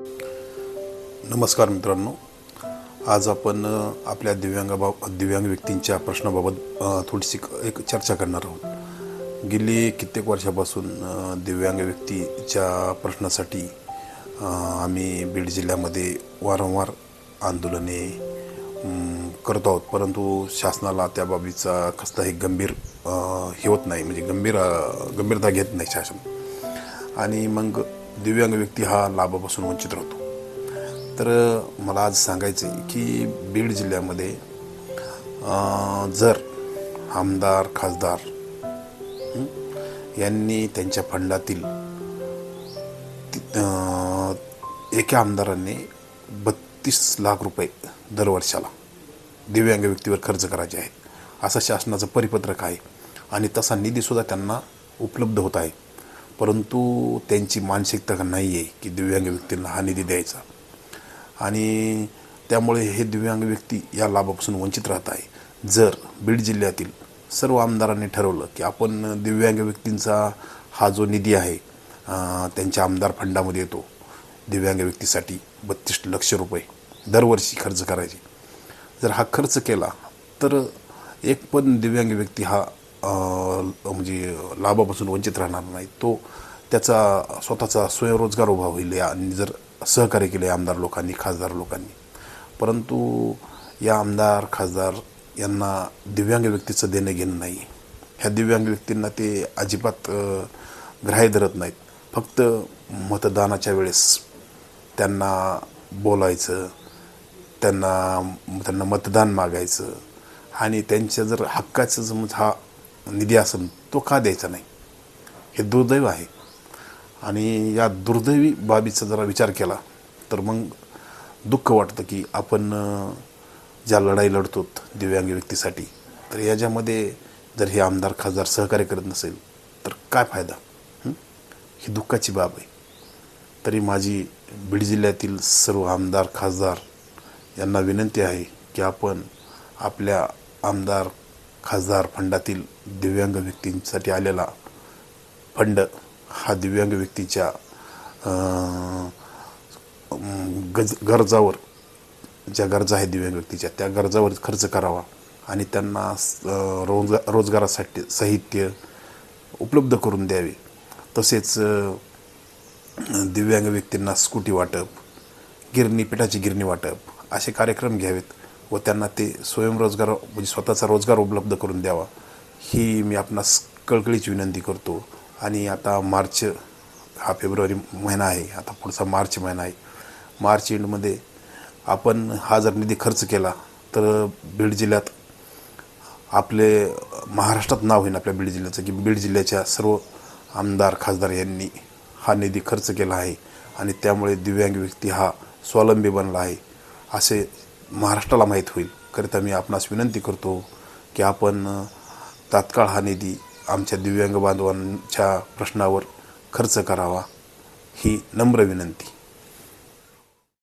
नमस्कार मित्रांनो. आज आपण आपल्या दिव्यांगाबाब दिव्यांग व्यक्तींच्या प्रश्नाबाबत थोडीशी एक चर्चा करणार आहोत. गेली कित्येक वर्षापासून दिव्यांग व्यक्तीच्या प्रश्नासाठी आम्ही बीड जिल्ह्यामध्ये वारंवार आंदोलने करत करतो आहोत. परंतु शासनाला त्या बाबीचा कसलाही गंभीर हे होत नाही. म्हणजे गंभीर गंभीरता घेत नाही शासन. आणि मग दिव्यांग व्यक्ती हा लाभापासून वंचित राहतो. तर मला आज सांगायचं आहे की बीड जिल्ह्यामध्ये जर आमदार खासदार यांनी त्यांच्या फंडातील ति- एका आमदारांनी बत्तीस लाख रुपये दरवर्षाला दिव्यांग व्यक्तीवर खर्च करायचे आहेत. असं शासनाचं परिपत्रक आहे आणि तसा निधीसुद्धा त्यांना उपलब्ध होत आहे. परंतु त्यांची मानसिकता नाही आहे की दिव्यांग व्यक्तींना हा निधी द्यायचा. आणि त्यामुळे हे दिव्यांग व्यक्ती या लाभापासून वंचित राहत आहे. जर बीड जिल्ह्यातील सर्व आमदारांनी ठरवलं की आपण दिव्यांग व्यक्तींचा हा जो निधी आहे त्यांच्या आमदार फंडामध्ये येतो दिव्यांग व्यक्तीसाठी बत्तीस लक्ष रुपये दरवर्षी खर्च करायचे. जर हा खर्च केला तर एक पण दिव्यांग व्यक्ती हा म्हणजे लाभापासून वंचित राहणार नाही. तो त्याचा स्वतःचा स्वयंरोजगार उभा होईल या- जर सहकार्य केले आमदार लोकांनी खासदार लोकांनी. परंतु या आमदार खासदार यांना दिव्यांग व्यक्तीचं देणं घेणं नाही. ह्या दिव्यांग व्यक्तींना ते अजिबात ग्राह्य धरत नाहीत. फक्त मतदानाच्या वेळेस त्यांना बोलायचं त्यांना त्यांना मतदान मागायचं आणि त्यांच्या जर हक्काचं समज हा निधी असेल तो का द्यायचा नाही? हे दुर्दैव आहे. आणि या दुर्दैवी बाबीचा जरा विचार केला तर मग दुःख वाटतं की आपण ज्या लढाई लढतो दिव्यांग व्यक्तीसाठी तर याच्यामध्ये जर हे आमदार खासदार सहकार्य करत नसेल तर काय फायदा? ही? दुःखाची बाब आहे. तरी माझी बीड जिल्ह्यातील सर्व आमदार खासदार यांना विनंती आहे की आपण आपल्या आमदार खासदार फंडातील दिव्यांग व्यक्तींसाठी आलेला फंड हा दिव्यांग व्यक्तीच्या गज गरजावर ज्या गरजा आहेत दिव्यांग व्यक्तीच्या त्या गरजावर खर्च करावा आणि त्यांना रोजगा रोजगार रोजगारासाठी साहित्य उपलब्ध करून द्यावे. तसेच दिव्यांग व्यक्तींना स्कूटी वाटप गिरणी पिठाची गिरणी वाटप असे कार्यक्रम घ्यावेत. व त्यांना ते स्वयंरोजगार म्हणजे स्वतःचा रोजगार उपलब्ध करून द्यावा. ही मी आपणास कळकळीची विनंती करतो. आणि आता मार्च हा फेब्रुवारी महिना आहे. आता पुढचा मार्च महिना आहे. मार्च एंडमध्ये आपण हा जर निधी खर्च केला तर बीड जिल्ह्यात आपले महाराष्ट्रात नाव होईल आपल्या बीड जिल्ह्याचं की बीड जिल्ह्याच्या सर्व आमदार खासदार यांनी हा निधी खर्च केला आहे. आणि त्यामुळे दिव्यांग व्यक्ती हा स्वावलंबी बनला आहे. असे महाराष्ट्राला माहीत होईल. करिता मी आपणास विनंती करतो की आपण तात्काळ हा निधी आमच्या दिव्यांग बांधवांच्या प्रश्नावर खर्च करावा ही नम्र विनंती.